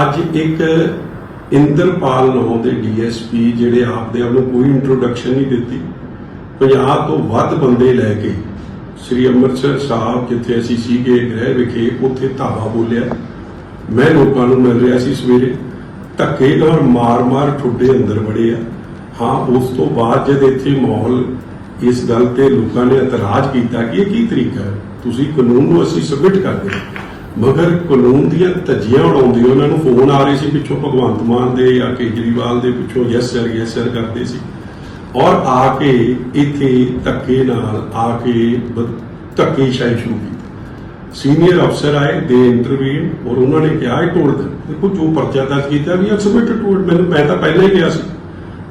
ਅੱਜ ਇੱਕ ਇੰਦਰਪਾਲ ਨਾਮ ਦੇ ਡੀਐਸਪੀ ਜਿਹੜੇ ਆਪਦੇ ਆਪ ਨੂੰ ਕੋਈ ਇੰਟਰੋਡਕਸ਼ਨ ਨਹੀਂ ਦਿੱਤੀ। 50 ਤੋਂ ਵੱਧ ਬੰਦੇ ਲੈ ਕੇ ਸ੍ਰੀ ਅੰਮ੍ਰਿਤਸਰ ਸਾਹਿਬ, ਜਿੱਥੇ ਅਸੀਂ ਸੀਗੇ ਗ੍ਰਹਿ ਵਿਖੇ, ਉੱਥੇ ਧਾਵਾ ਬੋਲਿਆ। ਮੈਂ ਲੋਕਾਂ ਨੂੰ ਮਿਲ ਰਿਹਾ ਸੀ ਸਵੇਰੇ। ਧੱਕੇ ਨਾਲ ਮਾਰ-ਮਾਰ ਠੁੱਡੇ ਅੰਦਰ ਵੜੇ ਆ। ਹਾਂ, ਉਸ ਤੋਂ ਬਾਅਦ ਜਦ ਇੱਥੇ ਮਾਹੌਲ ਇਸ ਗੱਲ ਤੇ ਲੋਕਾਂ ਨੇ ਇਤਰਾਜ਼ ਕੀਤਾ ਕਿ ਇਹ ਕੀ ਤਰੀਕਾ ਹੈ? ਤੁਸੀਂ ਕਾਨੂੰਨ ਨੂੰ ਅਸੀਂ ਸਬਮਿਟ ਕਰਦੇ ਹਾਂ। ਮਗਰ ਕਾਨੂੰਨ ਦੀਆਂ ਧੱਜੀਆਂ ਉਡਾਉਂਦੇ ਉਹਨਾਂ ਨੂੰ ਫੋਨ ਆ ਰਹੇ ਸੀ ਪਿੱਛੋਂ ਭਗਵੰਤ ਮਾਨ ਦੇ ਜਾਂ ਕੇਜਰੀਵਾਲ ਦੇ ਪਿੱਛੋਂ ਯੈਸ ਸਰ ਯੈਸ ਸਰ ਕਰਦੇ ਸੀ। ਔਰ ਆ ਕੇ ਇੱਥੇ ਧੱਕੇ ਨਾਲ ਆ ਕੇ ਬ- ਧੱਕੇਸ਼ਾਹੀ ਸ਼ੁਰੂ ਕੀਤੀ। ਸੀਨੀਅਰ ਅਫਸਰ ਆਏ, ਦੇ ਇੰਟਰਵੀਨ ਔਰ ਉਹਨਾਂ ਨੇ ਕਿਹਾ, ਇਹ ਟੋੜ ਦੇ। ਦੇਖੋ ਜੋ ਪਰਚਾ ਦਰਜ ਕੀਤਾ ਵੀ ਸਬਮਿਟ ਟੂ ਮੈਨੂੰ, ਮੈਂ ਤਾਂ ਪਹਿਲਾਂ ਹੀ ਗਿਆ ਸੀ।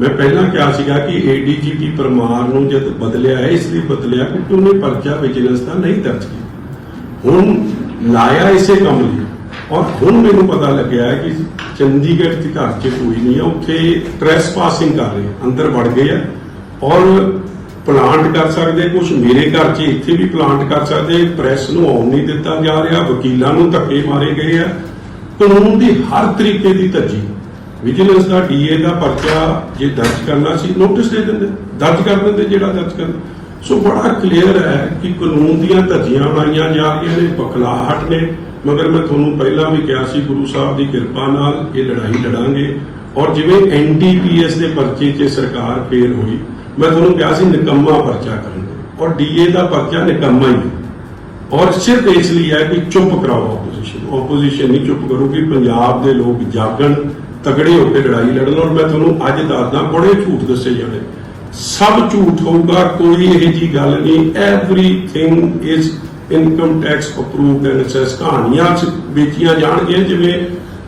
ਮੈਂ ਪਹਿਲਾਂ ਕਿਹਾ ਸੀਗਾ ਕਿ ਏਡੀਜੀਪੀ ਪਰਮਾਰ ਨੂੰ ਜਦ ਬਦਲਿਆ ਹੈ ਇਸ ਲਈ ਬਦਲਿਆ ਕਿਉਂਕਿ ਉਹਨੇ ਪਰਚਾ ਵਿਜੀਲੈਂਸ ਦਾ ਨਹੀਂ ਦਰਜ ਕੀਤਾ। ਹੁਣ ਲਾਇਆ ਇਸੇ ਕੰਮ ਲਈ ਔਰ ਹੁਣ ਮੈਨੂੰ ਪਤਾ ਲੱਗਿਆ ਹੈ ਕਿ ਚੰਡੀਗੜ੍ਹ ਦੇ ਘਰ 'ਚ ਕੋਈ ਨਹੀਂ ਹੈ। ਉੱਥੇ ਟ੍ਰੈਸਪਾਸਿੰਗ ਕਰ ਰਹੇ ਅੰਦਰ ਵੜ ਗਏ ਆ ਔਰ ਪਲਾਂਟ ਕਰ ਸਕਦੇ ਕੁਝ ਮੇਰੇ ਘਰ 'ਚ ਇੱਥੇ ਵੀ ਪਲਾਂਟ ਕਰ ਸਕਦੇ। ਪ੍ਰੈਸ ਨੂੰ ਆਉਣ ਨਹੀਂ ਦਿੱਤਾ ਜਾ ਰਿਹਾ। ਵਕੀਲਾਂ ਨੂੰ ਧੱਕੇ ਮਾਰੇ ਗਏ ਆ ਕਾਨੂੰਨ ਦੀ ਹਰ ਤਰੀਕੇ ਦੀ ਧੱਜੀ। ਵਿਜੀਲੈਂਸ ਦਾ ਡੀਏ ਦਾ ਪਰਚਾ ਜੇ ਦਰਜ ਕਰਨਾ ਸੀ ਨੋਟਿਸ ਦੇ ਦਿੰਦੇ। ਦਰਜ ਕਰ ਦਿੰਦੇ ਜਿਹੜਾ ਦਰਜ ਕਰਨਾ। ਸੋ ਬੜਾ ਕਲੀਅਰ ਹੈ ਕਿ ਕਾਨੂੰਨ ਦੀਆਂ ਧੱਜੀਆਂ ਬਣਾਈਆਂ ਜਾ ਰਹੀਆਂ ਨੇ ਬਖਲਾਹਟ ਨੇ। ਮਗਰ ਮੈਂ ਤੁਹਾਨੂੰ ਪਹਿਲਾਂ ਵੀ ਕਿਹਾ ਸੀ, ਗੁਰੂ ਸਾਹਿਬ ਦੀ ਕਿਰਪਾ ਨਾਲ ਇਹ ਲੜਾਈ ਲੜਾਂਗੇ। ਔਰ ਜਿਵੇਂ ਐਨਡੀਪੀਐਸ ਦੇ ਪਰਚੇ 'ਚ ਸਰਕਾਰ ਫੇਰ ਹੋਈ, ਮੈਂ ਤੁਹਾਨੂੰ ਕਿਹਾ ਸੀ ਨਿਕੰਮਾ ਪਰਚਾ ਕਰਨਗੇ ਔਰ ਡੀਏ ਦਾ ਪਰਚਾ ਨਿਕੰਮਾ ਹੀ ਔਰ ਸਿਰਫ ਇਸ ਲਈ ਹੈ ਕਿ ਚੁੱਪ ਕਰਾਓ ਆਪੋਜੀਸ਼ਨ ਆਪੋਜੀਸ਼ਨ ਨਹੀਂ ਚੁੱਪ ਕਰੂਗੀ, ਪੰਜਾਬ ਦੇ ਲੋਕ ਜਾਗਣ ਤਗੜੇ ਹੋ ਕੇ ਲੜਾਈ ਲੜਨ। ਔਰ ਮੈਂ ਤੁਹਾਨੂੰ ਅੱਜ ਦੱਸਦਾ, ਬੜੇ ਝੂਠ ਦੱਸੇ ਜਾਣੇ। ਸਭ ਝੂਠ ਹੋਊਗਾ, ਕੋਈ ਇਹ ਜੀ ਗੱਲ ਨਹੀਂ। Everything is income tax approved and ਕਹਾਣੀਆਂ ਵੇਚੀਆਂ ਜਾਣਗੀਆਂ, ਜਿਵੇਂ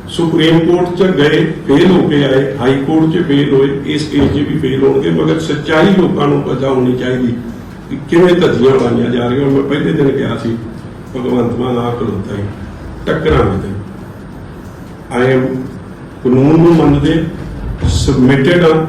ਸੁਪਰੀਮ ਕੋਰਟ ਚ ਗਏ ਫੇਲ ਹੋ ਕੇ ਆਏ ਹਾਈ ਕੋਰਟ ਚ ਫੇਲ ਹੋਏ, ਇਸ ਕੇਸ ਵੀ ਫੇਲ ਹੋਣਗੇ, ਮਗਰ ਸੱਚਾਈ ਲੋਕਾਂ ਨੂੰ ਪਤਾ ਹੋਣੀ ਚਾਹੀਦੀ ਕਿ ਕਿਵੇਂ ਧੱਜੀਆਂ ਲਾਈਆਂ ਜਾ ਰਹੀਆਂ। ਮੈਂ ਪਹਿਲੇ ਦਿਨ ਕਿਹਾ ਸੀ, ਭਗਵੰਤ ਮਾਨ ਆ ਖਲੋਤਾ ਹੀ ਟੱਕਰਾਂਗੇ ਤੇ ਆਈ ਐਮ ਕਾਨੂੰਨ ਨੂੰ ਮੰਨਦੇ ਸਬਮਿਟਡ ਆ।